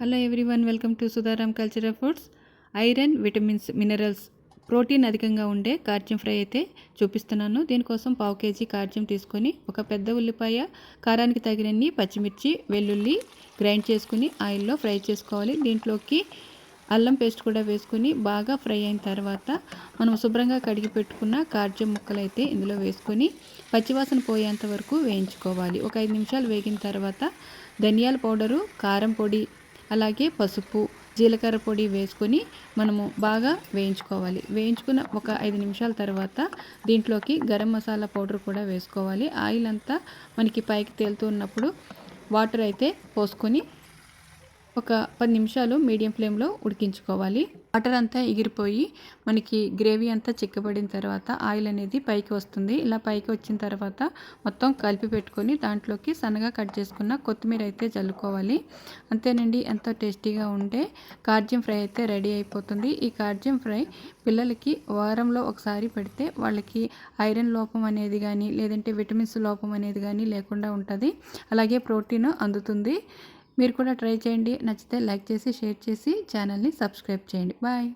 Hello everyone welcome to Sudharam cultural foods iron vitamins minerals protein అధికంగా ఉండే కార్జ్యం fry అయితే చూపిస్తున్నాను. దీనికోసం పావు కేజీ కార్జ్యం తీసుకొని ఒక పెద్ద ఉల్లిపాయ కారానికి తగినన్ని పచ్చిమిర్చి వెల్లుల్లి గ్రైండ్ చేసుకుని ఆయిల్లో ఫ్రై చేసుకోవాలి. దీంట్లోకి అల్లం పేస్ట్ కూడా వేసుకుని బాగా ఫ్రై అయిన తర్వాత మనం శుభ్రంగా కడిగి పెట్టుకున్న కార్జ్యం ముక్కలు అయితే ఇందులో వేసుకొని పచ్చివాసన పోయేంత వరకు వేయించుకోవాలి. ఒక ఐదు నిమిషాలు వేగిన తర్వాత ధనియాల పౌడరు కారం పొడి అలాగే పసుపు జీలకర్ర పొడి వేసుకొని మనము బాగా వేయించుకోవాలి. వేయించుకున్న ఒక ఐదు నిమిషాల తర్వాత దీంట్లోకి గరం మసాలా పౌడర్ కూడా వేసుకోవాలి. ఆయిల్ అంతా మనకి పైకి తేలుతూ ఉన్నప్పుడు వాటర్ అయితే పోసుకొని ఒక పది నిమిషాలు మీడియం ఫ్లేమ్లో ఉడికించుకోవాలి. వాటర్ అంతా ఎగిరిపోయి మనకి గ్రేవీ అంతా చిక్కబడిన తర్వాత ఆయిల్ అనేది పైకి వస్తుంది. ఇలా పైకి వచ్చిన తర్వాత మొత్తం కలిపి పెట్టుకొని దాంట్లోకి సన్నగా కట్ చేసుకున్న కొత్తిమీర అయితే చల్లుకోవాలి. అంతేనండి ఎంతో టేస్టీగా ఉండే కార్జ్యం ఫ్రై అయితే రెడీ అయిపోతుంది. ఈ కార్జ్యం ఫ్రై పిల్లలకి వారంలో ఒకసారి పెడితే వాళ్ళకి ఐరన్ లోపం అనేది కానీ లేదంటే విటమిన్స్ లోపం అనేది కానీ లేకుండా ఉంటుంది. అలాగే ప్రోటీన్ అందుతుంది. మీరు కూడా ట్రై చేయండి. నచ్చితే లైక్ చేసి షేర్ చేసి ఛానల్ని సబ్స్క్రైబ్ చేయండి. బాయ్.